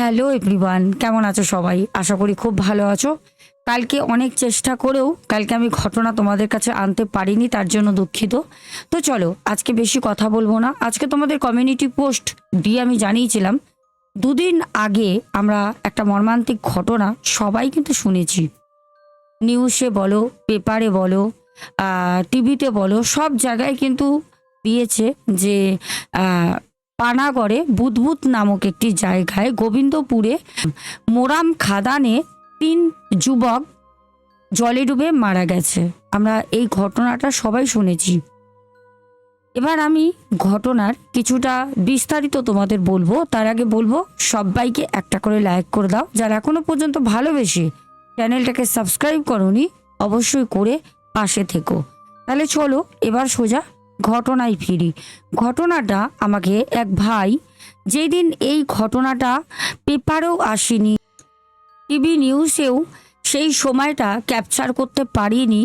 Hello everyone কেমন আছো সবাই? আশা করি খুব ভালো আছো। কালকে অনেক চেষ্টা করেও কালকে আমি ঘটনা তোমাদের কাছে আনতে পারিনি, তার জন্য দুঃখিত। তো চলো, আজকে বেশি কথা বলব না। আজকে তোমাদের কমিউনিটি পোস্ট দিয়ে আমি জানিয়েছিলাম, দুদিন আগে আমরা একটা মর্মান্তিক ঘটনা সবাই কিন্তু শুনেছি। নিউজে বলো পেপারে বলো টিভিতে বলো, সব জায়গায় কিন্তু দিয়েছে যে পানাগড়ে বুদবুদ নামক একটি জায়গায় গোবিন্দপুরে মোরাম খাদানে তিন যুবক জলে ডুবে মারা গেছে। আমরা এই ঘটনাটা সবাই শুনেছি। এবার আমি ঘটনার কিছুটা বিস্তারিত তোমাদের বলব। তার আগে বলব, সবাইকে একটা করে লাইক করে দাও। যারা এখনও পর্যন্ত ভালোবেসে চ্যানেলটাকে সাবস্ক্রাইব করনি, অবশ্যই করে পাশে থেকো। তাহলে চলো, এবার সোজা ঘটনায় ফিরি। ঘটনাটা আমাকে এক ভাই যেদিন এই ঘটনাটা পেপারেও আসেনি, টিভি নিউজেও সেই সময়টা ক্যাপচার করতে পারিনি,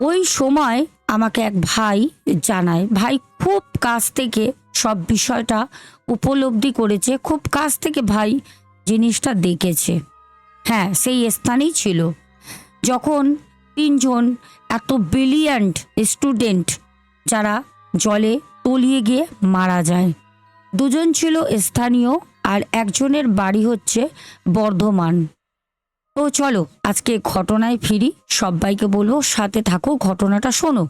ওই সময় আমাকে এক ভাই জানায়, ভাই, খুব কাছ থেকে সব বিষয়টা উপলব্ধি করেছে, খুব কাছ থেকে ভাই জিনিসটা দেখেছে। হ্যাঁ সেই স্থানেই ছিল। যখন তিনজন এত ব্রিলিয়ান্ট স্টুডেন্ট যারা জলে তলিয়ে গিয়ে মারা যায়। দুজন ছিল স্থানীয় আর একজনের বাড়ি হচ্ছে বর্ধমান। তো চলো, আজকে ঘটনায় ফিরি। সবাইকে বলব, সাথে থাকো, ঘটনাটা শোনো।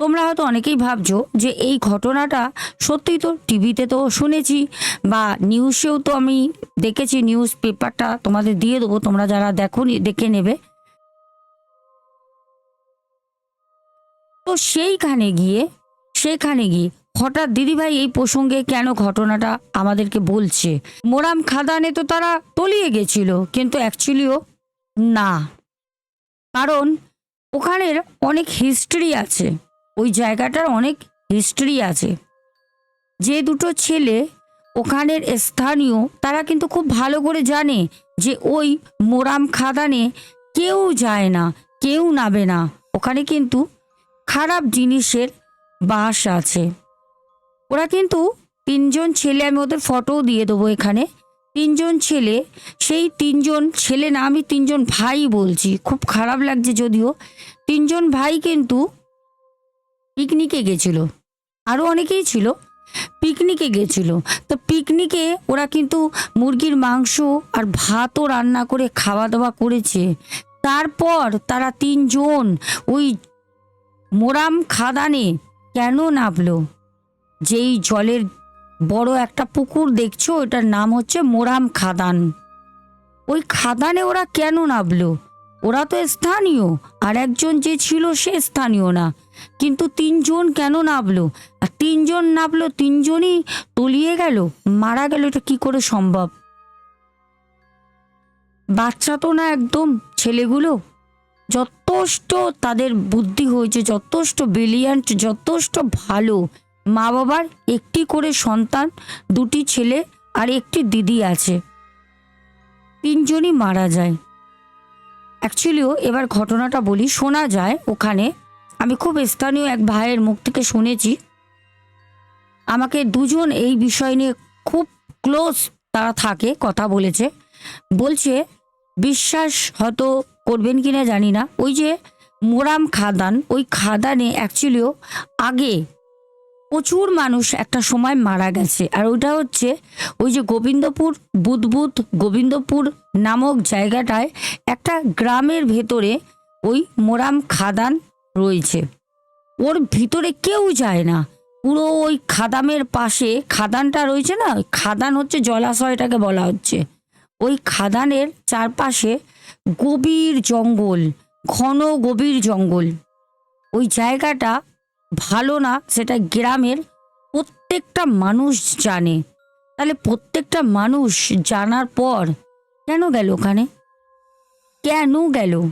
তোমরা হয়তো অনেকেই ভাবছ যে এই ঘটনাটা সত্যিই তো টিভিতে তো শুনেছি বা নিউজেও তো আমি দেখেছি নিউজ পেপারটা তোমাদের দিয়ে দেবো। তোমরা যারা দেখো দেখে নেবে। তো সেইখানে গিয়ে, সেখানে গিয়ে হঠাৎ দিদিভাই এই প্রসঙ্গে কেন ঘটনাটা আমাদেরকে বলছে? মোরাম খাদানে তো তারা তলিয়ে গেছিল, কিন্তু অ্যাকচুয়ালিও না। কারণ ওখানের অনেক হিস্ট্রি আছে, ওই জায়গাটার অনেক হিস্ট্রি আছে। যে দুটো ছেলে ওখানের স্থানীয়, তারা কিন্তু খুব ভালো করে জানে যে ওই মোরাম খাদানে কেউ যায় না, কেউ নাবে না। ওখানে কিন্তু খারাপ জিনিসের বাস আছে। ওরা কিন্তু তিনজন ছেলে, আমি ওদের ফটোও দিয়ে দেবো এখানে। তিনজন ছেলে, সেই তিনজন ছেলে না, আমি তিনজন ভাই বলছি। খুব খারাপ লাগছে যদিও। তিনজন ভাই কিন্তু পিকনিকে গেছিল। আরও অনেকেই ছিল পিকনিকে গেছিল। তো পিকনিকে ওরা কিন্তু মুরগির মাংস আর ভাতও রান্না করে খাওয়া দাওয়া করেছে। তারপর তারা তিনজন ওই মোরাম খাদানে কেন নামলো যেই জলের বড় একটা পুকুর দেখছ, ওটার নাম হচ্ছে মোরাম খাদান। ওই খাদানে ওরা কেন নামলো ওরা তো স্থানীয়, আর একজন যে ছিল সে স্থানীয় না। কিন্তু তিনজন কেন নামলো আর তিনজন নামলো তিনজনই তলিয়ে গেল, মারা গেল, এটা কি করে সম্ভব? বাচ্চা তো না একদম ছেলেগুলো যথেষ্ট তাদের বুদ্ধি হয়েছে, যথেষ্ট ব্রিলিয়ান্ট যথেষ্ট ভালো। মা বাবার একটি করে সন্তান, দুটি ছেলে আর একটি দিদি আছে। তিনজনই মারা যায়। অ্যাকচুয়ালিও এবার ঘটনাটা বলি, শোনা যায় ওখানে। আমি খুব স্থানীয় এক ভাইয়ের মুখ থেকে শুনেছি। আমাকে দুজন এই বিষয় নিয়ে খুব ক্লোজ তারা থাকে, কথা বলেছে। বলছে, বিশ্বাস হয়তো করবেন কি না জানি না। ওই যে মোরাম খাদান, ওই খাদানে অ্যাকচুয়ালিও আগে প্রচুর মানুষ একটা সময় মারা গেছে। আর ওইটা হচ্ছে ওই যে গোবিন্দপুর বুদবুদ, গোবিন্দপুর নামক জায়গাটায় একটা গ্রামের ভেতরে ওই মোরাম খাদান রয়েছে। ওর ভিতরে কেউ যায় না। পুরো ওই খাদামের পাশে খাদানটা রয়েছে না? খাদান হচ্ছে জলাশয়টাকে বলা হচ্ছে। ওই খাদানের চারপাশে গভীর জঙ্গল, ঘন গভীর জঙ্গল। ওই জায়গাটা ভালো না, সেটা গ্রামের প্রত্যেকটা মানুষ জানে। তাহলে প্রত্যেকটা মানুষ জানার পর কেন গেল ওখানে? কেন গেল?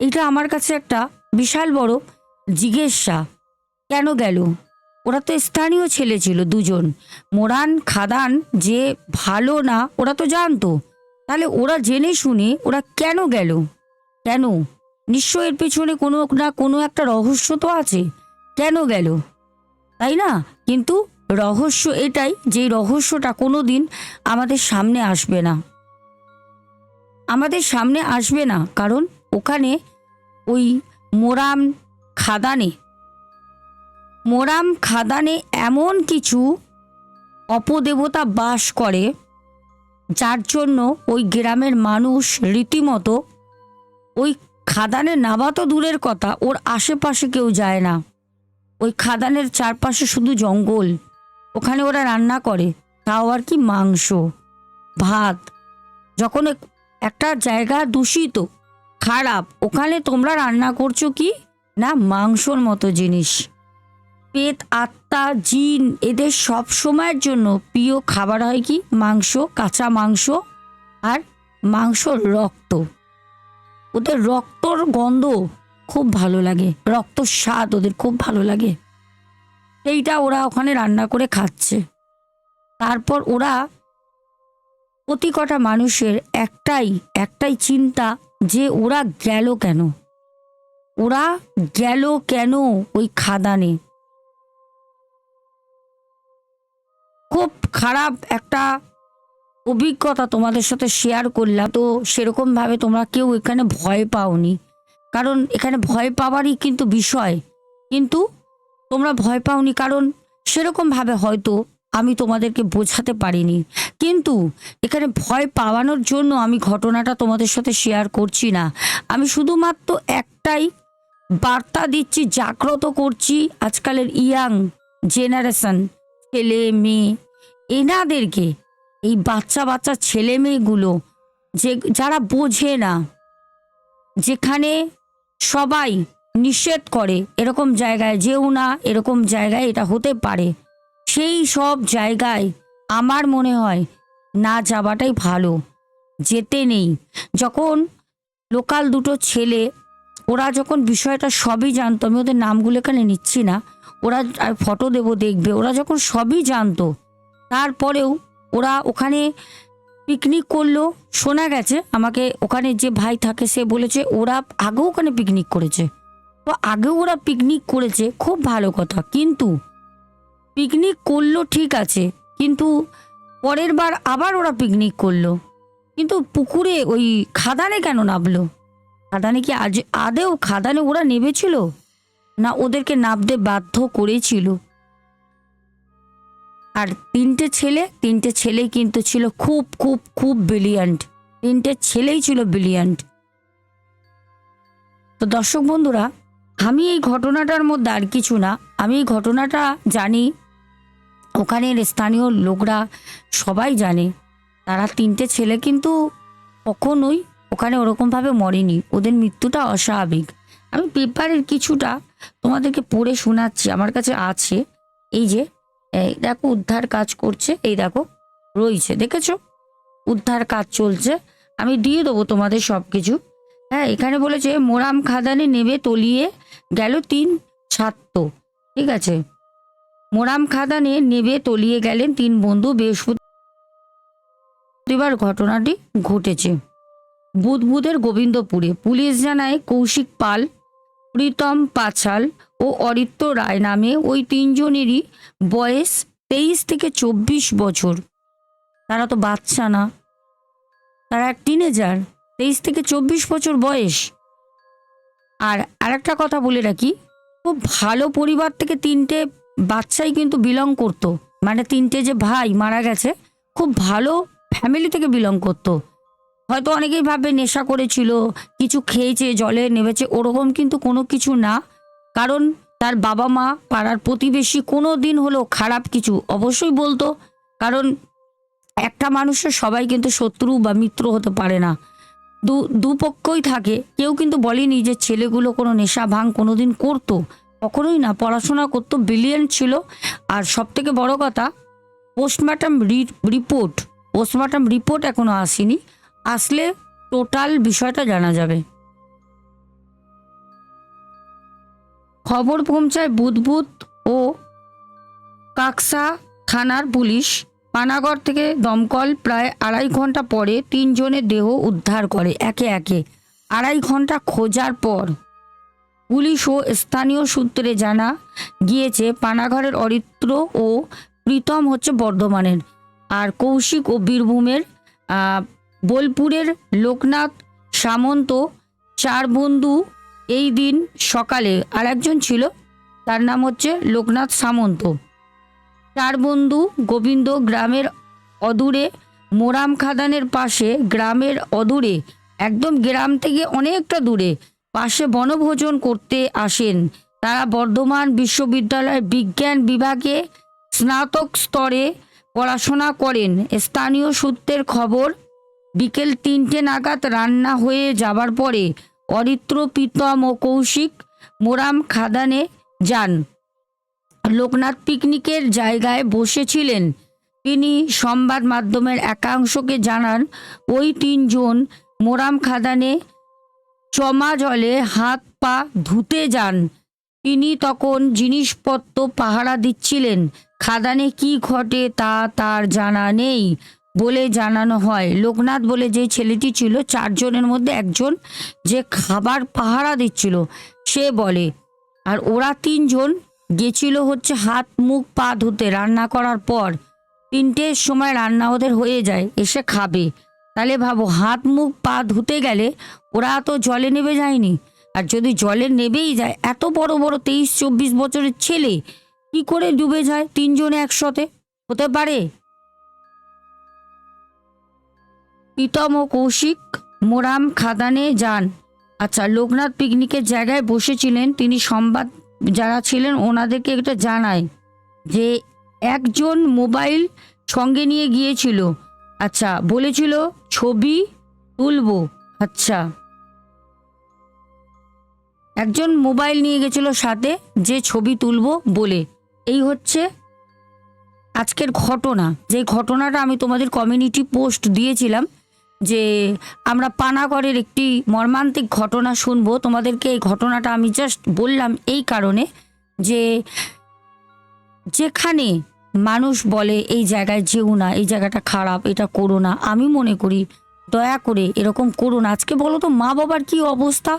এটা আমার কাছে একটা বিশাল বড় জিজ্ঞাসা। কেন গেল? ওরা তো স্থানীয় ছেলে ছিল দুজন। মোরান, খাদান, যে ভালো না, ওরা তো জানতো। তাহলে ওরা জেনে শুনে ওরা কেন গেল? কেন? নিশ্চয় এর পেছনে কোনো না কোনো একটা রহস্য তো আছে। কেন গেল? তাই না? কিন্তু রহস্য এটাই যে রহস্যটা কোনো দিন আমাদের সামনে আসবে না। আমাদের সামনে আসবে না, কারণ ওখানে ওই মোরাম খাদানে মোরাম খাদানে এমন কিছু অপদেবতা বাস করে যার জন্য ওই গ্রামের মানুষ রীতিমতো ওই খাদানে নাবা তো দূরের কথা, ওর আশেপাশে কেউ যায় না। ওই খাদানের চারপাশে শুধু জঙ্গল, ওখানে ওরা রান্না করে, তাও আর কি মাংস, ভাত। যখন একটা জায়গা দূষিত, খারাপ, ওখানে তোমরা রান্না করছ কি? না, মাংসর মতো জিনিস। পেট আত্মা জিন এদের সব সময়ের জন্য প্রিয় খাবার হয় কি? মাংস, কাঁচা মাংস আর মাংসর রক্ত। ওদের রক্তর গন্ধ খুব ভালো লাগে। রক্ত স্বাদ ওদের খুব ভালো লাগে। এইটা ওরা ওখানে রান্না করে খাচ্ছে। তারপর ওরা প্রতি কটা মানুষের একটাই একটাই চিন্তা যে ওরা গেল কেন? ওরা গেল কেন ওই খাদানে? খারাপ একটা অভিজ্ঞতা তোমাদের সাথে শেয়ার করলাম। তো সেরকমভাবে তোমরা কেউ এখানে ভয় পাওনি। কারণ এখানে ভয় পাওয়ারই কিন্তু বিষয়। কিন্তু তোমরা ভয় পাওনি কারণ সেরকমভাবে হয়তো আমি তোমাদেরকে বোঝাতে পারিনি। কিন্তু এখানে ভয় পাওয়ানোর জন্য আমি ঘটনাটা তোমাদের সাথে শেয়ার করছি না। আমি শুধুমাত্র একটাই বার্তা দিচ্ছি, জাগ্রত করছি আজকালের ইয়াং জেনারেশন ছেলে, মেয়ে এনাদেরকে, এই বাচ্চা বাচ্চা ছেলে মেয়েগুলো, যে যারা বোঝে না, যেখানে সবাই নিষেধ করে এরকম জায়গায় যেও না, এরকম জায়গায় এটা হতে পারে, সেই সব জায়গায় আমার মনে হয় না যাওয়াটাই ভালো, যেতে নেই। যখন লোকাল দুটো ছেলে, ওরা যখন বিষয়টা সবই জানতো, আমি ওদের নামগুলো এখানে নিচ্ছি না, ওরা আর ফটো দেবো, দেখবে, ওরা যখন সবই জানতো তারপরেও ওরা ওখানে পিকনিক করল। শোনা গেছে আমাকে ওখানে যে ভাই থাকে সে বলেছে, ওরা আগেও ওখানে পিকনিক করেছে। তো আগেও ওরা পিকনিক করেছে, খুব ভালো কথা। কিন্তু পিকনিক করল ঠিক আছে, কিন্তু পরের বার আবার ওরা পিকনিক করল। কিন্তু পুকুরে ওই খাদানে কেন নামলো খাদানে কি আজ আদেও খাদানে ওরা নেবেছিল? না ওদেরকে নামতে বাধ্য করেছিল? আর তিনটে ছেলে, তিনটে ছেলেই কিন্তু ছিল খুব খুব খুব ব্রিলিয়ান্ট তিনটে ছেলেই ছিল ব্রিলিয়ান্ট তো দর্শক বন্ধুরা, আমি এই ঘটনাটার মধ্যে আর কিছু না। আমি এই ঘটনাটা জানি, ওখানের স্থানীয় লোকরা সবাই জানে। তারা তিনটে ছেলে কিন্তু কখনোই ওখানে ওরকমভাবে মরেনি। ওদের মৃত্যুটা অস্বাভাবিক। আমি পেপারের কিছুটা তোমাদেরকে পড়ে শোনাচ্ছি, আমার কাছে আছে। এই যে এই দেখো, উদ্ধার কাজ করছে। এই দেখো, রয়েছে, দেখেছ? উদ্ধার কাজ চলছে। আমি দিয়ে দেবো তোমাদের সব কিছু হ্যাঁ এখানে বলেছে, মোরাম খাদানে নেবে তলিয়ে গেল তিন ছাত্র। ঠিক আছে? মোরাম খাদানে নেবে তলিয়ে গেলেন তিন বন্ধু। বৃহস্পতিবার ঘটনাটি ঘটেছে। বুধবুদের গোবিন্দপুরে। পুলিশ জানায়, কৌশিক পাল, প্রীতম পাছাল ও অরিত্য রায় নামে ওই তিনজনেরই বয়স তেইশ থেকে চব্বিশ বছর। তারা তো বাচ্চা না। তারা টিনেজার তেইশ থেকে চব্বিশ বছর বয়স। আর আরেকটা কথা বলে রাখি, খুব ভালো পরিবার থেকে তিনটে বাচ্চাই কিন্তু বিলং করতো। মানে তিনটে যে ভাই মারা গেছে, খুব ভালো ফ্যামিলি থেকে বিলং করতো। হয়তো অনেকেই ভাবে নেশা করেছিল, কিছু খেয়েছে, জলে নেমেছে, ওরকম কিন্তু কোনো কিছু না। কারণ তার বাবা মা পাড়ার প্রতিবেশী কোনো দিন হলো খারাপ কিছু অবশ্যই বলতো। কারণ একটা মানুষের সবাই কিন্তু শত্রু বা মিত্র হতে পারে না। দু দুপক্ষই থাকে। কেউ কিন্তু বলেনি যে ছেলেগুলো কোনো নেশা ভাঙ কোনো দিন করতো। কখনোই না। পড়াশোনা করতো ব্রিলিয়েন্ট ছিল। আর সব থেকে বড় কথা পোস্টমর্টম রিপোর্ট পোস্টমর্টম রিপোর্ট এখনও আসেনি। আসলে টোটাল বিষয়টা জানা যাবে। খবর পৌঁছায় বুধবুধ ও কাকসা থানার পুলিশ। পানাগড় থেকে দমকল প্রায় আড়াই ঘণ্টা পরে তিনজনের দেহ উদ্ধার করে একে একে। আড়াই ঘণ্টা খোঁজার পর পুলিশ ও স্থানীয় সূত্রে জানা গিয়েছে, পানাগড়ের অরিত্র ও প্রীতম হচ্ছে বর্ধমানের। আর কৌশিক ও বীরভূমের বোলপুরের লোকনাথ সামন্ত চার বন্ধু এই দিন সকালে আর একজন ছিল, তার নাম হচ্ছে লোকনাথ সামন্ত। চার বন্ধু গোবিন্দ গ্রামের অদূরে, মোরাম খাদানের পাশে, গ্রামের অদূরে, একদম গ্রাম থেকে অনেকটা দূরে, পাশে বনভোজন করতে আসেন। তারা বর্ধমান বিশ্ববিদ্যালয়ের বিজ্ঞান বিভাগে স্নাতক স্তরে পড়াশোনা করেন। স্থানীয় সূত্রের খবর, বিকেল তিনটে নাগাদ রান্না হয়ে যাবার পরে অরিত্র প্রীতম ও কৌশিক মোরাম খাদানে যান। লোকনাথ পিকনিকের জায়গায় বসেছিলেন। তিনি সংবাদ মাধ্যমের একাংশকে জানান, ওই তিনজন মোরাম খাদানে চমা জলে হাত পা ধুতে যান। তিনি তখন জিনিসপত্র পাহারা দিচ্ছিলেন। খাদানে কি ঘটে তা তার জানা নেই। বলে জানানো হয়। লোকনাথ বলে যে ছেলেটি ছিল, চারজনের মধ্যে একজন যে খাবার পাহারা দিচ্ছিল, সে বলে। আর ওরা তিনজন গেছিল হচ্ছে হাত, মুখ, পা ধুতে রান্না করার পর। তিনটের সময় রান্না ওদের হয়ে যায়, এসে খাবে। তাহলে ভাবো, হাত, মুখ, পা ধুতে গেলে ওরা তো জলে নেবে যায়নি। আর যদি জলে নেবেই যায়, এত বড় বড় তেইশ, চব্বিশ বছরের ছেলে, কি করে ডুবে যায় তিনজনে একসাথে? হতে পারে। প্রীতম ও কৌশিক মোরাম খাদানে যান। আচ্ছা লোকনাথ পিকনিকের জায়গায় বসেছিলেন। তিনি সংবাদ যারা ছিলেন, ওনাদেরকে এটা জানায় যে একজন মোবাইল সঙ্গে নিয়ে গিয়েছিল। আচ্ছা বলেছিল, ছবি তুলব। আচ্ছা। একজন মোবাইল নিয়ে গেছিল সাথে, যে ছবি তুলব বলে। এই হচ্ছে আজকের ঘটনা। যে ঘটনাটা আমি তোমাদের কমিউনিটি পোস্ট দিয়েছিলাম যে আমরা পানাগড়ের একটি মর্মান্তিক ঘটনা শুনব। তোমাদেরকে এই ঘটনাটা আমি জাস্ট বললাম এই কারণে যে যেখানে মানুষ বলে, এই জায়গায় যেও না, এই জায়গাটা খারাপ, এটা করো না। আমি মনে করি, দয়া করে এরকম করো না। আজকে বলো তো, মা বাবার কি অবস্থা?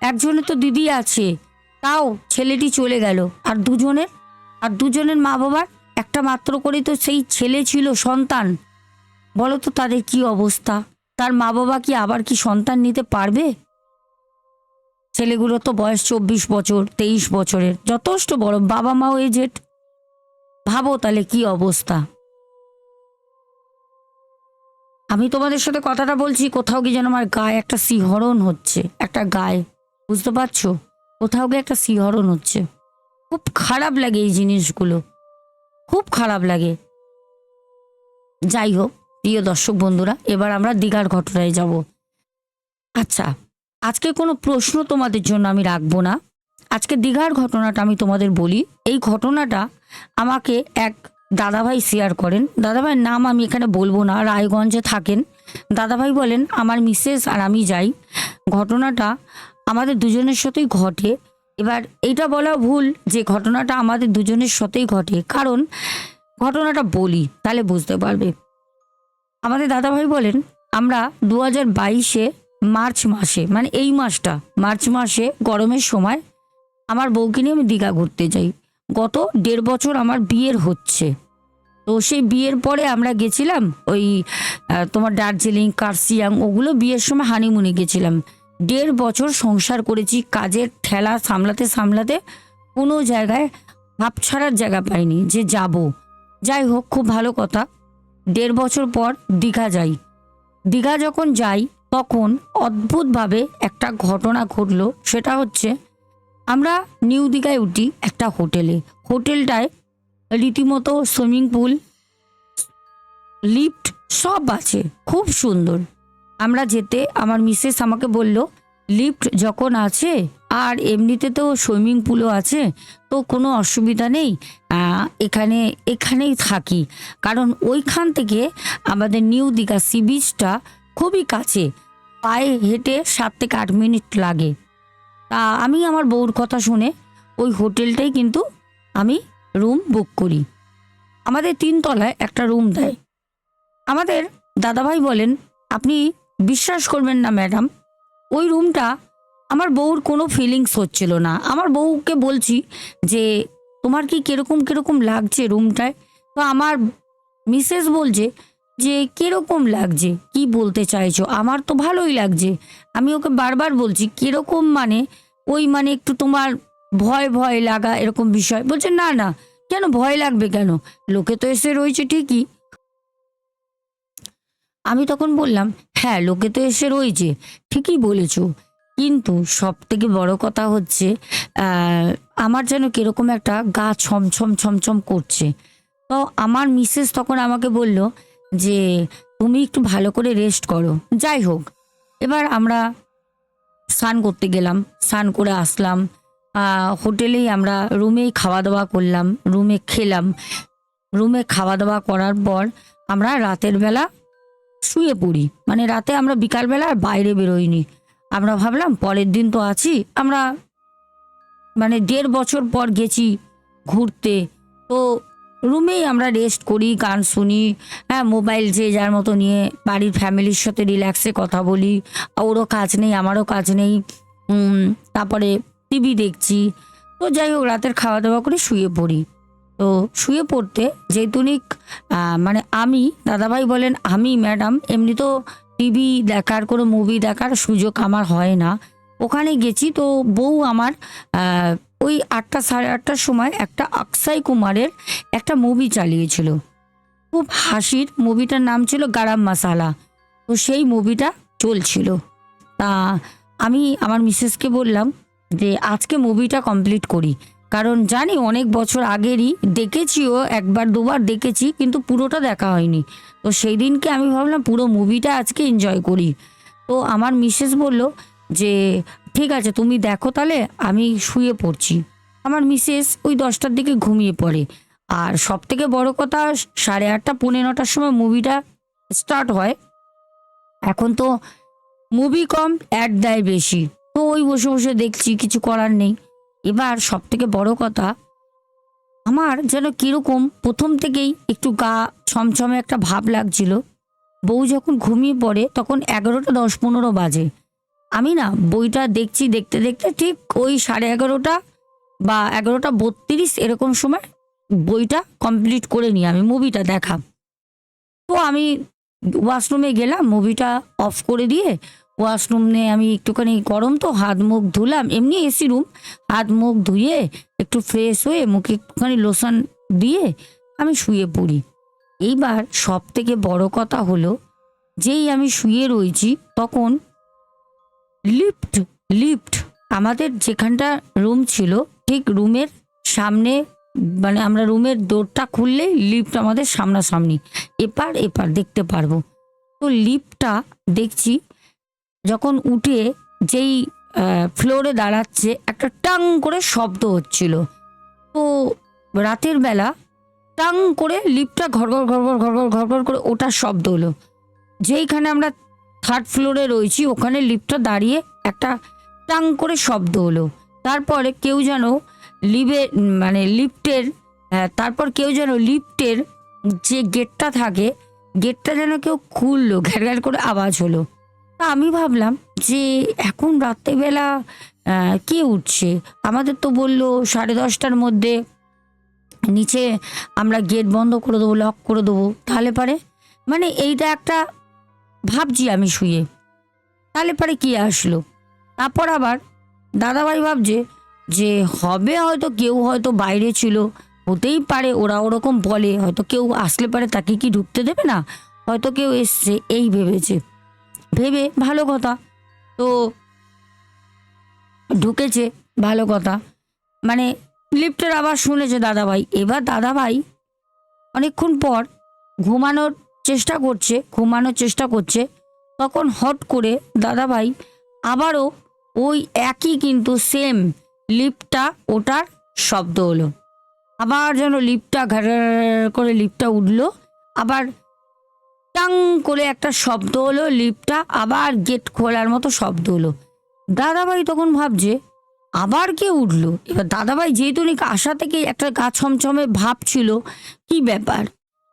একজনের তো দিদি আছে, তাও ছেলেটি চলে গেল। আর দুজনের? আর দুজনের মা বাবার? একটা মাত্র করে তো সেই ছেলে ছিল, সন্তান। বলো তো তাদের কি অবস্থা? তার মা বাবা কি আবার কি সন্তান নিতে পারবে? ছেলেগুলো তো বয়স চব্বিশ বছর, তেইশ বছরের, যথেষ্ট বড়। বাবা মাও এজেড ভাবো তাহলে কি অবস্থা? আমি তোমাদের সাথে কথাটা বলছি, কোথাও গিয়ে যেন আমার গায়ে একটা শিহরণ হচ্ছে। একটা গায়ে, বুঝতে পারছ? কোথাও গিয়ে একটা শিহরণ হচ্ছে। খুব খারাপ লাগে এই জিনিসগুলো। খুব খারাপ লাগে। যাই হোক। প্রিয় দর্শক বন্ধুরা, এবার আমরা দীঘার ঘটনায় যাব। আচ্ছা আজকে কোনো প্রশ্ন তোমাদের জন্য আমি রাখব না। আজকে দীঘার ঘটনাটা আমি তোমাদের বলি। এই ঘটনাটা আমাকে এক দাদাভাই শেয়ার করেন। দাদাভাইয়ের নাম আমি এখানে বলব না, রায়গঞ্জে থাকেন। দাদাভাই বলেন, আমার মিসেস আর আমি যাই। ঘটনাটা আমাদের দুজনের সাথেই ঘটে। এবার এইটা বলা ভুল যে ঘটনাটা আমাদের দুজনের সাথেই ঘটে। কারণ ঘটনাটা বলি, তাহলে বুঝতে পারবে। আমাদের দাদাভাই বলেন, আমরা দু হাজার বাইশে মার্চ মাসে মানে এই মাসটা, মার্চ মাসে গরমের সময় আমার বউকে নিয়ে আমি দীঘা ঘুরতে যাই। গত দেড় বছর আমার বিয়ের হচ্ছে। তো সেই বিয়ের পরে আমরা গেছিলাম ওই তোমার দার্জিলিং কার্সিয়াং ওগুলো বিয়ের সময় হানিমুনে গেছিলাম। দেড় বছর সংসার করেছি, কাজের ঠেলা সামলাতে সামলাতে কোনো জায়গায় ভাব ছাড়ার জায়গা পাইনি যে যাব। যাই হোক, খুব ভালো কথা। দেড় বছর পর দীঘা যাই। দীঘা যখন যাই, তখন অদ্ভুতভাবে একটা ঘটনা ঘটলো, সেটা হচ্ছে আমরা নিউ দীঘায় উঠি একটা হোটেলে। হোটেলটায় রীতিমতো সুইমিং পুল, লিফট সব আছে, খুব সুন্দর। আমরা যেতে, আমার মিসেস আমাকে বলল, লিফট যখন আছে আর এমনিতে তো সুইমিং পুলও আছে, তো কোনো অসুবিধা নেই। এখানে, এখানেই থাকি। কারণ ওইখান থেকে আমাদের নিউ দীঘা সি বিচটা খুবই কাছে, পায়ে হেঁটে সাত থেকে আট মিনিট লাগে। তা আমি আমার বউর কথা শুনে ওই হোটেলটাই কিন্তু আমি রুম বুক করি। আমাদের তিনতলায় একটা রুম দেয়। আমাদের দাদাভাই বলেন, আপনি বিশ্বাস করবেন না ম্যাডাম ওই রুমটা আমার বউর কোনো ফিলিংস হচ্ছিল না। আমার বউকে বলছি যে, তোমার কি কীরকম কীরকম লাগছে রুমটায় তো আমার মিসেস বলছে যে, কীরকম লাগছে? কি বলতে চাইছো? আমার তো ভালোই লাগছে। আমি ওকে বারবার বলছি, কীরকম মানে? ওই মানে একটু তোমার ভয় ভয় লাগা এরকম বিষয়? বলছে, না না। কেন? ভয় লাগবে কেন? লোকে তো এসে রয়েছে ঠিকই। আমি তখন বললাম হ্যাঁ লোকে তো এসে রয়েছে। ঠিকই বলেছ। কিন্তু সব থেকে বড় কথা হচ্ছে আমার যেন কীরকম একটা গা ছমছম ছমছম করছে। তো আমার মিসেস তখন আমাকে বলল যে, তুমি একটু ভালো করে রেস্ট করো। যাই হোক, এবার আমরা স্নান করতে গেলাম, স্নান করে আসলাম। হোটেলেই আমরা রুমেই খাওয়া দাওয়া করলাম, রুমে খেলাম। রুমে খাওয়া দাওয়া করার পর আমরা রাতের বেলা শুয়ে পড়ি। মানে রাতে আমরা বিকালবেলা আর বাইরে বেরোইনি। আমরা ভাবলাম পরের দিন তো আছি, আমরা মানে দেড় বছর পর গেছি ঘুরতে। তো রুমেই আমরা রেস্ট করি, গান শুনি হ্যাঁ মোবাইল যে যার মতো নিয়ে বাড়ির ফ্যামিলির সাথে রিল্যাক্সে কথা বলি, ওরও কাজ নেই, আমারও কাজ নেই তারপরে টিভি দেখছি। তো যাই হোক, রাতের খাওয়া দাওয়া করে শুয়ে পড়ি। তো শুয়ে পড়তে যেহেতুনিক মানে আমি, দাদাভাই বলেন আমি, ম্যাডাম, এমনি তো টিভি দেখার, কোনো মুভি দেখার সুযোগ আমার হয় না। ওখানে গেছি তো বউ আমার ওই আটটা সাড়ে আটটার সময় একটা অক্ষয় কুমারের একটা মুভি চালিয়েছিল। খুব হাসির মুভিটার নাম ছিল গারাম মাসালা তো সেই মুভিটা চলছিল। তা আমি আমার মিসেসকে বললাম যে, আজকে মুভিটা কমপ্লিট করি। কারণ জানি অনেক বছর আগেরই, দেখেছিও, একবার দুবার দেখেছি, কিন্তু পুরোটা দেখা হয়নি। তো সেই দিনকে আমি ভাবলাম পুরো মুভিটা আজকে এনজয় করি। তো আমার মিসেস বলল যে, ঠিক আছে, তুমি দেখো তাহলে, আমি শুয়ে পড়ছি। আমার মিসেস ওই দশটার দিকে ঘুমিয়ে পড়ে। আর সব থেকে বড় কথা, সাড়ে আটটা, পৌনে নটার সময় মুভিটা স্টার্ট হয়। এখন তো মুভি কম অ্যাড দেয় বেশি। তো ওই বসে বসে দেখছি, কিছু করার নেই। এবার সব থেকে বড় কথা, আমার যেন কীরকম প্রথম থেকেই একটু গা ছমছমে একটা ভাব লাগছিল। বউ যখন ঘুমিয়ে পড়ে তখন এগারোটা দশ পনেরো বাজে। আমি না বইটা দেখছি দেখতে দেখতে ঠিক ওই সাড়ে এগারোটা বা এগারোটা বত্রিশ এরকম সময় বইটা কমপ্লিট করে নিই আমি মুভিটা দেখা। তো আমি ওয়াশরুমে গেলাম মুভিটা অফ করে দিয়ে ওয়াশরুমে আমি একটুখানি গরম তো, হাত মুখ ধুলাম, এমনি এসি রুম, হাত মুখ ধুয়ে একটু ফ্রেশ হয়ে মুখে একটুখানি লোশন দিয়ে আমি শুয়ে পড়ি। এইবার সব থেকে বড় কথা হলো, যেই আমি শুয়ে রয়েছি তখন লিফট লিফট আমাদের যেখানটা রুম ছিল, ঠিক রুমের সামনে মানে আমরা রুমের দোরটা খুললেই লিফট আমাদের সামনাসামনি, এপার এপার দেখতে পারব। তো লিফটটা দেখছি যখন উঠে যেই ফ্লোরে দাঁড়াচ্ছে, একটা টাং করে শব্দ হচ্ছিল। তো রাতের বেলা টাং করে লিফটটা ঘরঘর ঘরঘর ঘরঘর ঘরঘর করে ওটার শব্দ হলো। যেইখানে আমরা থার্ড ফ্লোরে রয়েছি, ওখানে লিফটটা দাঁড়িয়ে একটা টাং করে শব্দ হলো। তারপরে কেউ যেন লিভে মানে লিফটের তারপর কেউ যেন লিফটের যে গেটটা থাকে গেটটা যেন কেউ খুললো, ঘ্যার ঘ্যার করে আওয়াজ হলো। তা আমি ভাবলাম যে এখন রাত্রেবেলা কে উঠছে? আমাদের তো বলল সাড়ে দশটার মধ্যে নিচে আমরা গেট বন্ধ করে দেবো লক করে দেবো। তাহলে পারে? মানে এইটা একটা ভাবছি আমি শুয়ে। তাহলে পারে কি আসলো? তারপর আবার দাদাভাই ভাবছে যে হবে হয়তো কেউ হয়তো বাইরে ছিল। হতেই পারে ওরা ওরকম বলে। হয়তো কেউ আসলে পারে তাকে কি ঢুকতে দেবে না? হয়তো কেউ এসছে, এই ভেবেছে। ভেবে ভালো কথা। তো ঢুকেছে ভালো কথা। মানে লিফটের আবার শুনেছে দাদাভাই। এবার দাদাভাই অনেকক্ষণ পর ঘুমানোর চেষ্টা করছে, ঘুমানোর চেষ্টা করছে। তখন হট করে দাদাভাই আবারও ওই একই কিন্তু সেম লিফটটা ওটার শব্দ হলো। আবার যেন লিফটটা ঘাড় করে লিফটটা উঠল, আবার টাং করে একটা শব্দ হলো লিফটটা আবার গেট খোলার মতো শব্দ হলো। দাদাভাই তখন ভাবছে, আবার কে উঠল? এবার দাদাভাই যেহেতু নাকি আশা থেকে একটা গা ছমছমে ভাব ছিল, কি ব্যাপার?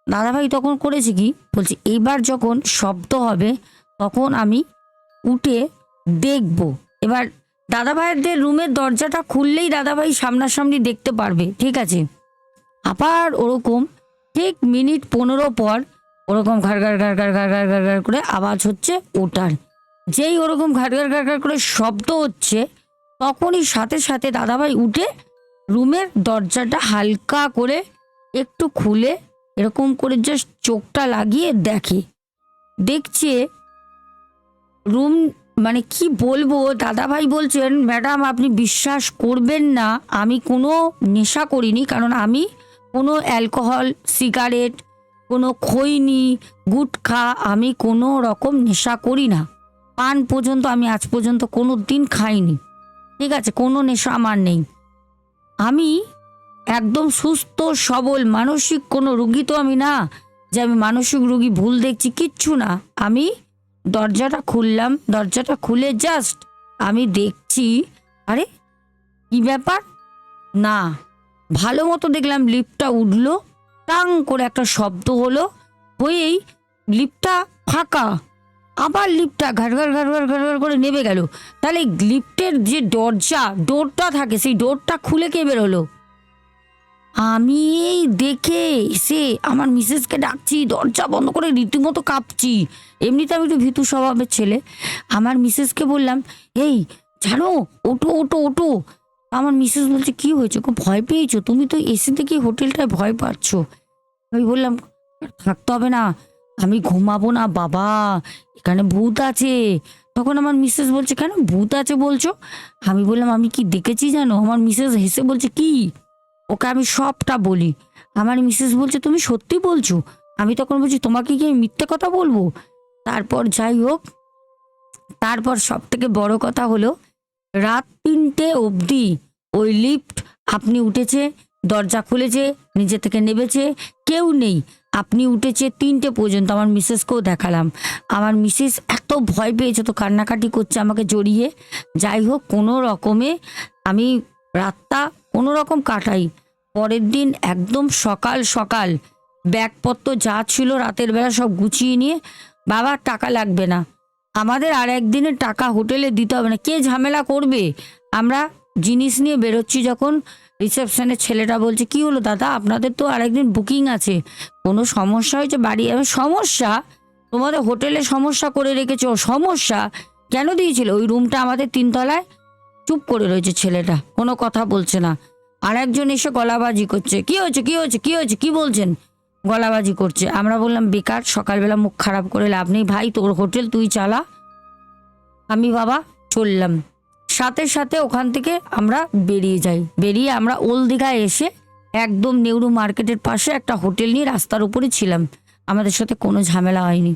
দাদাভাই তখন করেছে কি, বলছে, এইবার যখন শব্দ হবে, তখন আমি উঠে দেখব। এবার দাদাভাইদের রুমের দরজাটা খুললেই দাদাভাই সামনাসামনি দেখতে পারবে, ঠিক আছে? আবার ওরকম ঠিক মিনিট পনেরো পর ওরকম ঘাড়ঘাড় ঘাড়ঘাড় ঘাড়ঘাড় ঘর করে আওয়াজ হচ্ছে ওটার যেই ওরকম ঘাড়ঘাড় ঘর করে শব্দ হচ্ছে, তখনই সাথে সাথে দাদাভাই উঠে রুমের দরজাটা হালকা করে একটু খুলে এরকম করে জাস্ট চোখটা লাগিয়ে দেখে। দেখছে রুম মানে কি বলব, দাদাভাই বলছেন, ম্যাডাম, আপনি বিশ্বাস করবেন না, আমি কোনো নেশা করিনি, কারণ আমি কোনো অ্যালকোহল, সিগারেট কোনো খৈনি গুটখা, আমি কোনো রকম নেশা করি না। পান পর্যন্ত আমি আজ পর্যন্ত কোনো দিন খাইনি। ঠিক আছে, কোনো নেশা আমার নেই। আমি একদম সুস্থ, সবল, মানসিক কোনো রুগী তো আমি না, যে আমি মানসিক রুগী, ভুল দেখছি, কিচ্ছু না। আমি দরজাটা খুললাম, দরজাটা খুলে জাস্ট আমি দেখছি, আরে, কি ব্যাপার? না, ভালো মতো দেখলাম লিফটটা উঠল। টাং করে একটা শব্দ হলো। হয়েই লিফটটা ফাঁকা। আবার লিফটটা ঘাট ঘাট ঘাট ঘাট ঘাট ঘাট করে নেমে গেল। তাহলে লিফটের যে দরজা, ডোরটা থাকে, সেই ডোরটা খুলে কে বেরোলো আমি এই দেখে এসে আমার মিসেসকে ডাকছি, দরজা বন্ধ করে রীতিমতো কাঁপছি। এমনিতে আমি একটু ভীতু স্বভাবের ছেলে। আমার মিসেসকে বললাম, এই, জানো ওটো ওটো ওটো আমার মিসেস বলছে, কি হয়েছে? খুব ভয় পেয়েছ? তুমি তো এসে থেকে হোটেলটায় ভয় পাচ্ছ। আমি বললাম থাকতে হবে না। আমি ঘুমাবো না, বাবা। এখানে ভূত আছে। তখন আমার মিসেস বলছে, কেন? ভূত আছে বলছো? আমি বললাম, আমি কি দেখেছি জানো? আমার মিসেস হেসে বলছে, কি? ওকে আমি সবটা বলি। আমার মিসেস বলছে, তুমি সত্যি বলছো? আমি তখন বলছি, তোমাকে কি আমি মিথ্যে কথা বলব? তারপর যাই হোক, তারপর সব থেকে বড় কথা হলো রাত তিনটে অবধি ওই লিফট আপনি উঠেছে, দরজা খুলেছে, নিজে থেকে নেবেছে কেউ নেই। আপনি উঠেছে তিনটে পর্যন্ত, আমার মিসেসকেও দেখালাম। আমার মিসেস এত ভয় পেয়েছে, তো কান্নাকাটি করছে আমাকে জড়িয়ে। যাই হোক, কোনো রকমে আমি রাতটা কোনো রকম কাটাই। পরের দিন একদম সকাল সকাল, ব্যাগপত্র যা ছিল রাতের বেলা সব গুছিয়ে নিয়ে বাবার টাকা লাগবে না। আমাদের আর একদিনের টাকা হোটেলে দিতে হবে না। কে ঝামেলা করবে? আমরা জিনিস নিয়ে বেরোচ্ছি যখন। রিসেপশনের ছেলেটা বলছে, কি হলো দাদা? আপনাদের তো আরেকদিন বুকিং আছে। কোনো সমস্যা হয়েছে বাড়ি? সমস্যা? তোমাদের হোটেলে সমস্যা করে রেখেছো? সমস্যা? কেন দিয়েছিল? ওই রুমটা আমাদের তিনতলায়? চুপ করে রয়েছে ছেলেটা, কোনো কথা বলছে না। আর একজন এসে গলাবাজি করছে, কি হয়েছে? কি হয়েছে? কি হয়েছে? কি বলছেন? গলাবাজি করছে। আমরা বললাম, বেকার, সকালবেলা মুখ খারাপ করে লাভ নেই। ভাই, তোর হোটেল তুই চালা। আমি বাবা চললাম। সাথে সাথে ওখান থেকে আমরা বেরিয়ে যাই। বেরিয়ে আমরা ওল্ড দীঘায় এসে একদম নেহরু মার্কেটের পাশে একটা হোটেল নিয়ে রাস্তার উপরে ছিলাম। আমাদের সাথে কোনো ঝামেলা হয়নি।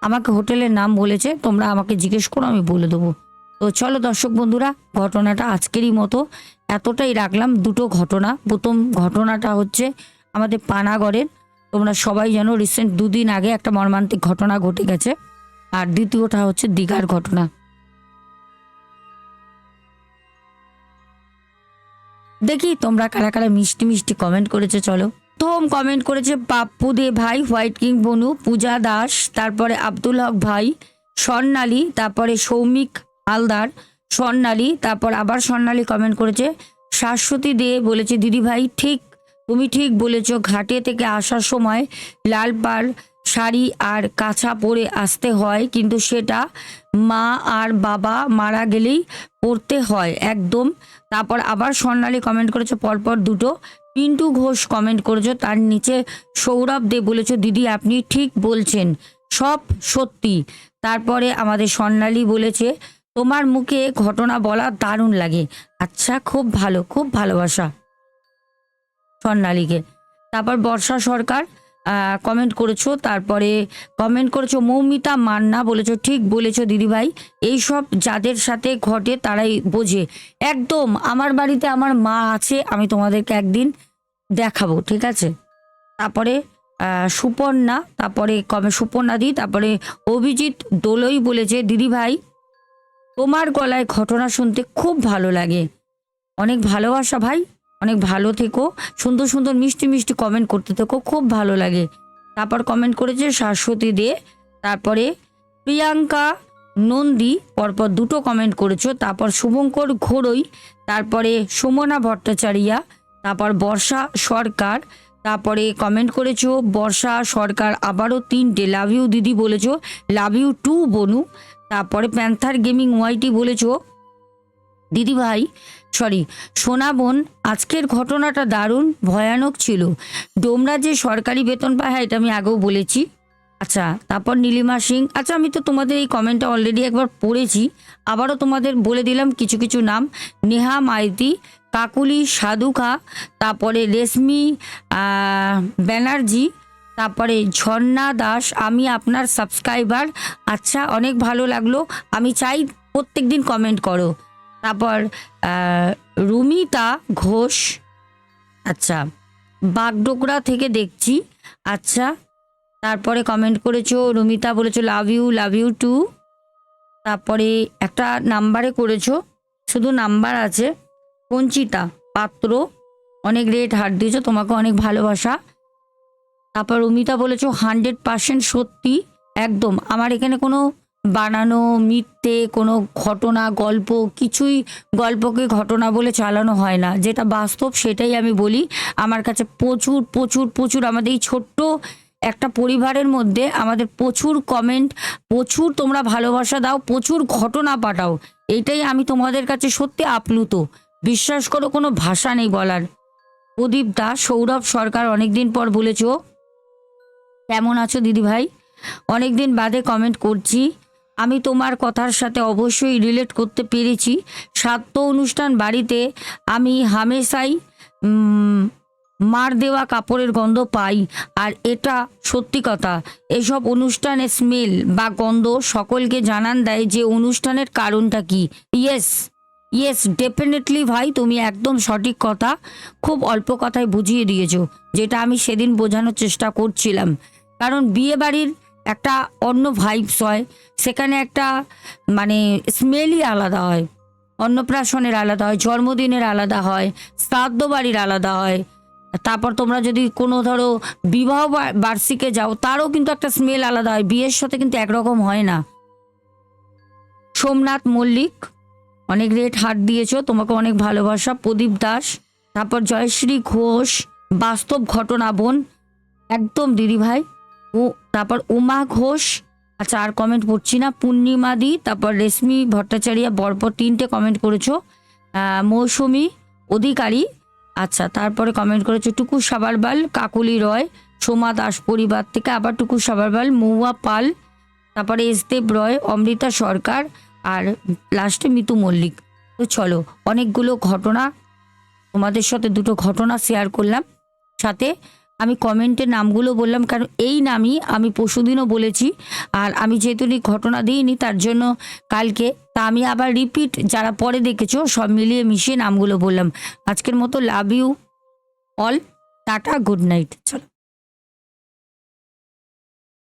আমাকে হোটেলের নাম বলেছে, তোমরা আমাকে জিজ্ঞেস করো, আমি বলে দেবো। তো চলো দর্শক বন্ধুরা, ঘটনাটা আজকেরই মতো। এতটাই রাখলাম, দুটো ঘটনা। প্রথম ঘটনাটা হচ্ছে আমাদের পানাগড়ের তোমরা সবাই জানো রিসেন্ট দুদিন আগে একটা মর্মান্তিক ঘটনা ঘটে গেছে। আর দ্বিতীয়টা হচ্ছে দীঘার ঘটনা। দেখি তোমরা কারা কারা মিষ্টি মিষ্টি কমেন্ট করেছে, চলো। প্রথম কমেন্ট করেছে পাপ্পু দে ভাই, হোয়াইট কিং বনু, পূজা দাস, তারপরে আব্দুল হক ভাই, স্বর্ণালী, তারপরে সৌমিক হালদার, স্বর্ণালী, তারপর আবার স্বর্ণালী কমেন্ট করেছে। শাশ্বতী দে বলেছে, দিদি ভাই, ঠিক তুমি ঠিক বলেছ, ঘাটে থেকে আসার সময় লাল পাড় শাড়ি আর কাছা পরে আসতে হয়, কিন্তু সেটা মা আর বাবা মারা গেলেই পড়তে হয়, একদম। তারপর আবার স্বর্ণালী কমেন্ট করেছে, পরপর দুটো। পিন্টু ঘোষ কমেন্ট করেছ, তার নিচে সৌরভ দে বলেছ, দিদি, আপনি ঠিক বলছেন, সব সত্যি। তারপরে আমাদের স্বর্ণালী বলেছে, তোমার মুখে ঘটনা বলা দারুণ লাগে। আচ্ছা খুব ভালো, খুব ভালোবাসা। স্বর্ণালীকে। তারপর বর্ষা সরকার কমেন্ট করেছ, তারপরে কমেন্ট করেছ, মৌমিতা মান্না বলেছ, ঠিক বলেছ দিদিভাই, এইসব যাদের সাথে ঘটে তারাই বোঝে। একদম, আমার বাড়িতে আমার মা আছে, আমি তোমাদেরকে একদিন দেখাবো, ঠিক আছে? তারপরে সুপর্ণা, তারপরে কমে সুপর্ণা দি, তারপরে অভিজিৎ দোলই বলেছে, দিদিভাই, তোমার গলায় ঘটনা শুনতে খুব ভালো লাগে। অনেক ভালোবাসা ভাই। অনেক ভালো থেকো, সুন্দর সুন্দর মিষ্টি মিষ্টি কমেন্ট করতে থেকো, খুব ভালো লাগে। তারপর কমেন্ট করেছে শাশ্বতী দে, তারপরে প্রিয়াঙ্কা নন্দী, পরপর দুটো কমেন্ট করেছ, তারপর শুভঙ্কর ঘোড়ই, তারপরে সুমনা ভট্টাচারিয়া, তারপর বর্ষা সরকার, তারপরে কমেন্ট করেছ বর্ষা সরকার আবারও তিনটে লাভ ইউ দিদি বলেছ লাভ ইউ টু বনু, তারপরে প্যান্থার গেমিং ওয়াইটি বলেছ দিদি ভাই সরি, সোনা বোন, আজকের ঘটনাটা দারুণ, ভয়ানক ছিল। ডোমরা যে সরকারি বেতন পায় হ্যাঁ এটা আমি আগেও বলেছি। আচ্ছা তারপর নীলিমা সিং। আচ্ছা আমি তো তোমাদের এই কমেন্টটা অলরেডি একবার পড়েছি। আবারও তোমাদের বলে দিলাম কিছু কিছু নাম। নেহা মাইতি, কাকুলি সাধুখা, তারপরে রেশমি ব্যানার্জি, তারপরে ঝর্ণা দাস, আমি আপনার সাবস্ক্রাইবার আচ্ছা অনেক ভালো লাগল। আমি চাই প্রত্যেক দিন কমেন্ট করো। তারপর রুমিতা ঘোষ আচ্ছা বাগডোগরা থেকে দেখছি আচ্ছা তারপরে কমেন্ট করেছ, রুমিতা বলেছ love you love you too তারপরে একটা নাম্বারে করেছ, শুধু নাম্বার আছে কঞ্চিতা পাত্র, অনেক রেট হার দিয়েছ, তোমাকে অনেক ভালোবাসা। তারপর রুমিতা বলেছ হান্ড্রেড পার্সেন্ট সত্যি, একদম, আমার এখানে কোনো বানানো, মিথ্যে, কোনো ঘটনা, গল্প, কিছুই গল্পকে ঘটনা বলে চালানো হয় না। যেটা বাস্তব সেটাই আমি বলি। আমার কাছে প্রচুর প্রচুর প্রচুর আমাদের এই ছোট্ট একটা পরিবারের মধ্যে আমাদের প্রচুর কমেন্ট প্রচুর তোমরা ভালোবাসা দাও, প্রচুর ঘটনা পাঠাও। এটাই আমি তোমাদের কাছে সত্যি আপ্লুত। বিশ্বাস করো, কোনো ভাষা নেই বলার। প্রদীপ দাস সৌরভ সরকার অনেকদিন পর বলেছ। কেমন আছো দিদি ভাই অনেকদিন বাদে কমেন্ট করছি। আমি তোমার কথার সাথে অবশ্যই রিলেট করতে পেরেছি। সাত্য অনুষ্ঠান বাড়িতে আমি হামেশাই মার দেওয়া কাপড়ের গন্ধ পাই, আর এটা সত্যি কথা। এসব অনুষ্ঠানে স্মেল বা গন্ধ সকলকে জানান দেয় যে অনুষ্ঠানের কারণটা কি। ইয়েস ইয়েস ডেফিনেটলি ভাই, তুমি একদম সঠিক কথা। খুব অল্প কথায় বুঝিয়ে দিয়েছ, যেটা আমি সেদিন বোঝানোর চেষ্টা করছিলাম। কারণ বিয়ে বাড়ির একটা অন্য ভাইবস হয়। সেখানে একটা মানে স্মেলই আলাদা হয়। অন্নপ্রাশনের আলাদা হয়, জন্মদিনের আলাদা হয়, শ্রাদ্ধ বাড়ির আলাদা হয়। তারপর তোমরা যদি কোনো ধরো বিবাহ বার্ষিকে যাও, তারও কিন্তু একটা স্মেল আলাদা হয়। বিয়ের সাথে কিন্তু একরকম হয় না। সোমনাথ মল্লিক, অনেক রেট হাত দিয়েছ, তোমাকে অনেক ভালোবাসা। প্রদীপ দাস, তারপর জয়শ্রী ঘোষ, বাস্তব ঘটনা বোন। একদম দিদি ভাই ও, তারপর উমা ঘোষ আচ্ছা আর কমেন্ট পড়ছি না। পূর্ণিমা দি, তারপর রেশমি ভট্টাচার্য, বরপর তিনটে কমেন্ট করেছ। মৌসুমি, অধিকারী আচ্ছা তারপরে কমেন্ট করেছ টুকু সাবারবাল, কাকুলি রয়, সোমা দাস পরিবার থেকে আবার টুকু সাবারবাল মৌয়া পাল, তারপরে এসদেব রয়, অমৃতা সরকার আর লাস্টে মিতু মল্লিক। তো চলো, অনেকগুলো ঘটনা, তোমাদের সাথে দুটো ঘটনা শেয়ার করলাম। সাথে আমি কমেন্টে নামগুলো বললাম, কারণ এই নামই আমি পরশুদিনও বলেছি, আর আমি যেহেতু ঘটনা দিইনি, তার জন্য কালকে, তা আমি আবার রিপিট যারা পরে দেখেছ, সব মিলিয়ে মিশিয়ে নামগুলো বললাম। আজকের মতো love you all tata good night চলো।